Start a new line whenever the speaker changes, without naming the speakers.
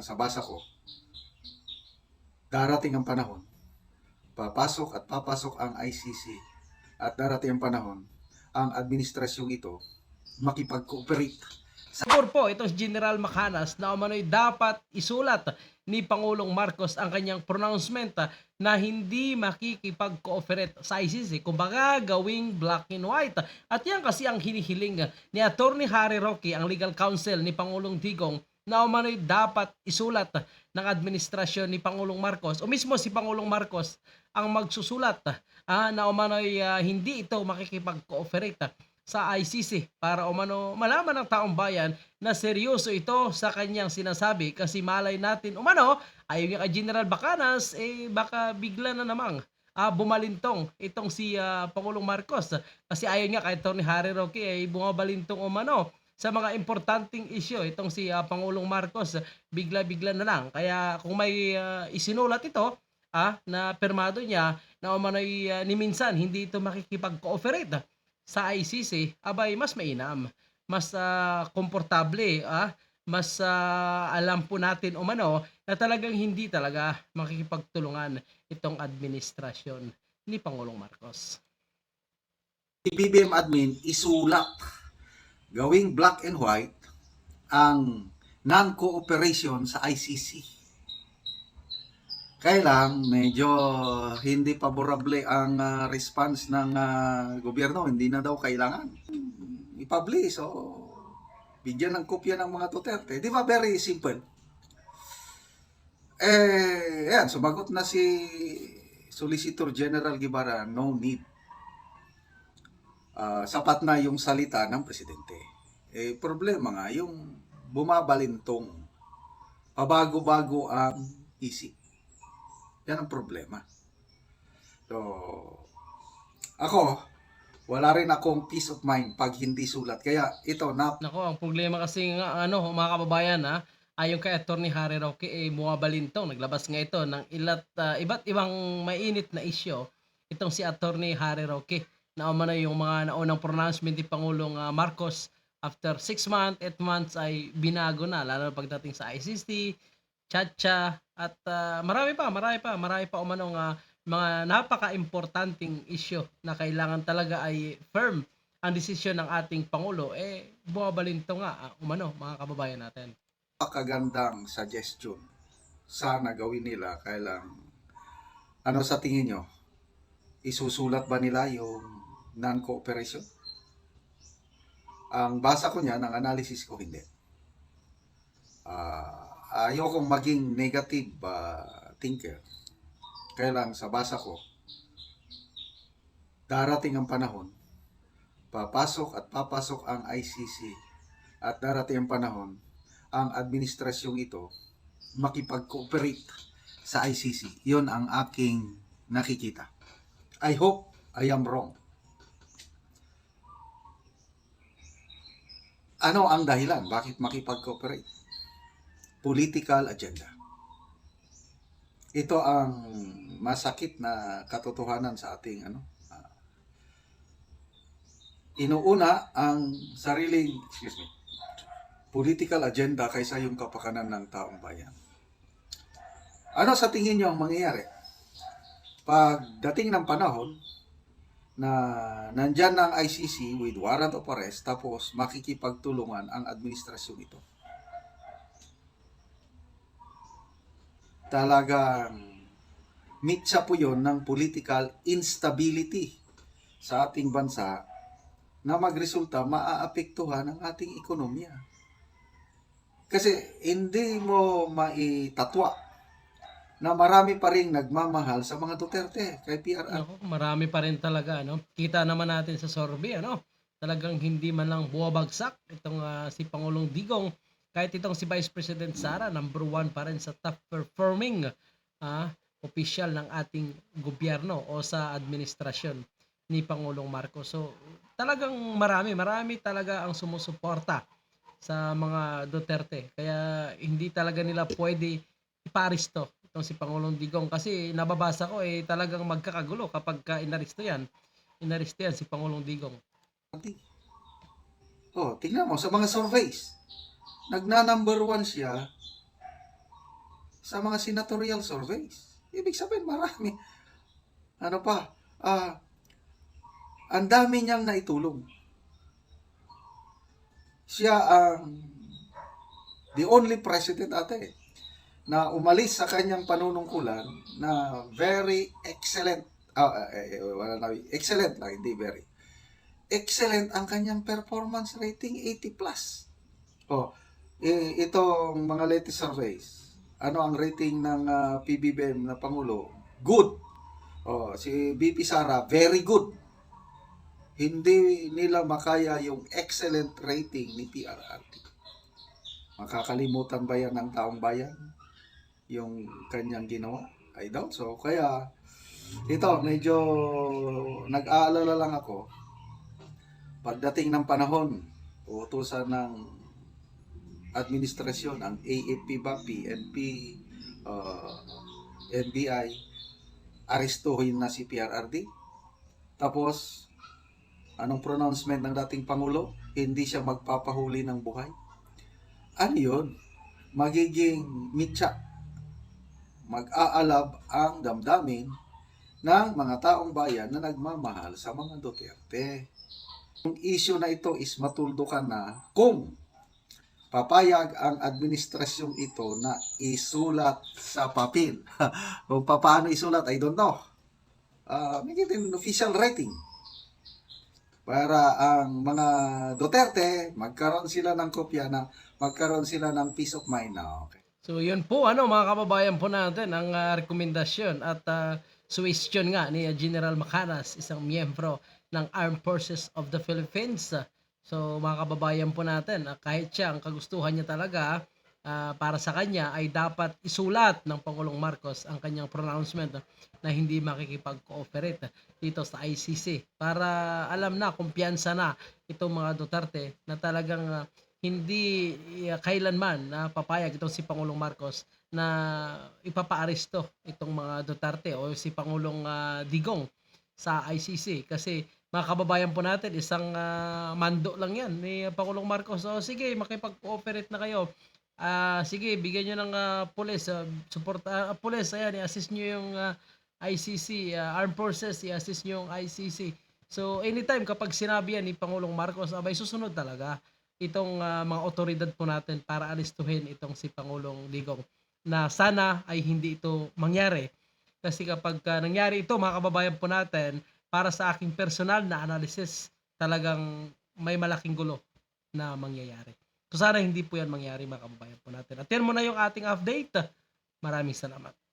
sa basa ko, darating ang panahon, papasok at papasok ang ICC at darating ang panahon, ang administrasyong ito makipag-cooperate
Siguro po, itong si General Macanas na umano'y dapat isulat ni Pangulong Marcos ang kanyang pronouncement na hindi makikipag-cooperate sa ICC. Kumbaga, gawing black and white. At yan kasi ang hinihiling ni Attorney Harry Roque, ang legal counsel ni Pangulong Digong, na umano'y dapat isulat ng administrasyon ni Pangulong Marcos o mismo si Pangulong Marcos ang magsusulat. Ah, na umano'y ah, hindi ito makikipag-cooperate sa ICC para umano malaman ng taong bayan na seryoso ito sa kanyang sinasabi kasi malay natin umano ayon nga kay General Bacanas eh baka bigla na namang ah, bumalintong itong si ah, Pangulong Marcos. Kasi ayon nga kay Tony Harry Roque ay bumabalintong umano sa mga importanteng isyu itong si ah, Pangulong Marcos. Bigla-bigla na lang. Kaya kung may ah, isinulat ito ah, na permado niya na umano'y ah, ni minsan hindi ito makikipag-cooperate sa ICC, abay mas mainam, mas ah, komportable, ah, mas ah, alam po natin umano na talagang hindi talaga makikipagtulungan itong administrasyon ni Pangulong Marcos.
si BBM admin isulat gawing black and white ang non-cooperation sa ICC. Kaya medyo hindi favorable ang ah, response ng ah, gobyerno. Hindi na daw kailangan. I-publish o bigyan ng kopya ng mga Duterte. Di ba very simple? Eh, yan, sumagot na si Solicitor General Guevara, no need ah, sapat na yung salita ng presidente. Eh, problema nga, yung bumabalintong, pabago-bago ang isip. Yan ang problema. So, ako, wala rin akong peace of mind pag hindi sulat. Kaya ito, na,
Nako, ang problema kasi nga ano, mga kababayan ha, ayon kay Attorney Harry Roque eh bumabalintong, naglabas nga ito ng ilat ah, iba't ibang mainit na isyo itong si Attorney Harry Roque na umano yung mga naunang pronouncement ni Pangulong ah, Marcos after 6 months, 8 months ay binago na lalo na pagdating sa ICC, Chacha at ah, marami pa, marami pa, marami pa umanong ah, mga napaka-importanting isyo na kailangan talaga ay firm ang desisyon ng ating Pangulo, eh, bumabalinto nga, ah, umano, mga kababayan natin.
napakagandang suggestion. Sana gawin nila. Kailang, ano sa tingin nyo? Isusulat ba nila yung non-cooperation? Ang basa ko niya, ng analysis ko, hindi. Ah, ayokong maging negative ah, thinker. Kailang sa basa ko, darating ang panahon, papasok at papasok ang ICC at darating ang panahon, ang administrasyong ito makipag-cooperate sa ICC. Yon ang aking nakikita. I hope I am wrong. Ano ang dahilan? Bakit makipag-cooperate? Political agenda. Ito ang masakit na katotohanan sa ating ano. ah, inuuna ang sariling, excuse me, political agenda kaysa yung kapakanan ng taong bayan. Ano sa tingin nyo ang mangyayari? Pagdating ng panahon na nandyan ng ICC with warrant of arrest tapos makikipagtulungan ang administrasyon ito. Talagang mitsa po yon ng political instability sa ating bansa na magresulta maaapektuhan ang ating ekonomiya. Kasi hindi mo maitatwa na marami pa rin nagmamahal sa mga Duterte kay PRR.
Nako, marami pa rin talaga, ano? Kita naman natin sa survey, ano? Talagang hindi man lang buwabagsak itong ah, si Pangulong Digong. Kahit itong si Vice President Sara, number one pa rin sa top performing ah, official ng ating gobyerno o sa administrasyon ni Pangulong Marcos. So, talagang marami, marami talaga ang sumusuporta sa mga Duterte. Kaya hindi talaga nila pwede iparisto itong si Pangulong Digong kasi nababasa ko eh talagang magkakagulo kapag ka inaristo yan. Inaristo yan si Pangulong Digong.
Oh, tingnan mo sa mga surveys. Nagna number one siya sa mga senatorial surveys. Ibig sabihin, marami. Ano pa? Ah, ang dami niyang naitulong. Siya ang the only president ate na umalis sa kanyang panunungkulan na very excellent eh, wala na excellent lang hindi very. Excellent ang kanyang performance rating 80 plus. Oh itong mga latest surveys ano ang rating ng ah, PBBM na pangulo? Good. Oh si BP Sara very good. Hindi nila makaya yung excellent rating ni PRRT makakalimutan ba yan ng taong bayan yung kanyang ginawa? I doubt so. Kaya, ito, medyo nag-aalala lang ako. Pagdating ng panahon, utusan ng administrasyon, ang AFP ba, PNP, uh, NBI, arestuhin na si PRRD. Tapos, anong pronouncement ng dating Pangulo? Hindi siya magpapahuli ng buhay. Ano yun? Magiging mitya mag-aalab ang damdamin ng mga taong bayan na nagmamahal sa mga Duterte. Yung issue na ito is matuldukan na kung papayag ang administrasyong ito na isulat sa papel. kung paano isulat, I don't know. Uh, it an official writing. Para ang mga Duterte, magkaroon sila ng kopya na magkaroon sila ng peace of mind na okay.
So yun po ano mga kababayan po natin ang ah, rekomendasyon at uh, suwestyon nga ni ah, General Macanas, isang miyembro ng Armed Forces of the Philippines. So mga kababayan po natin, ah, kahit siya ang kagustuhan niya talaga ah, para sa kanya ay dapat isulat ng Pangulong Marcos ang kanyang pronouncement na hindi makikipag-cooperate dito sa ICC para alam na, kumpiyansa na itong mga Duterte na talagang ah, hindi uh, kailanman na papayag itong si Pangulong Marcos na ipapaaresto itong mga Duterte o si Pangulong ah, Digong sa ICC kasi mga kababayan po natin isang ah, mando lang yan ni Pangulong Marcos. O sige makipag-cooperate na kayo. Ah, sige bigyan niyo ng ah, pulis ah, support ah, pulis. Ayan i-assist niyo yung ah, ICC ah, Armed Forces i-assist niyo yung ICC so anytime kapag sinabi yan ni Pangulong Marcos abay susunod talaga itong ah, mga otoridad po natin para alistuhin itong si Pangulong Digong na sana ay hindi ito mangyari. Kasi kapag ah, nangyari ito mga kababayan po natin, para sa aking personal na analysis, talagang may malaking gulo na mangyayari. So sana hindi po yan mangyari mga kababayan po natin. At yan mo na yung ating update. Maraming salamat.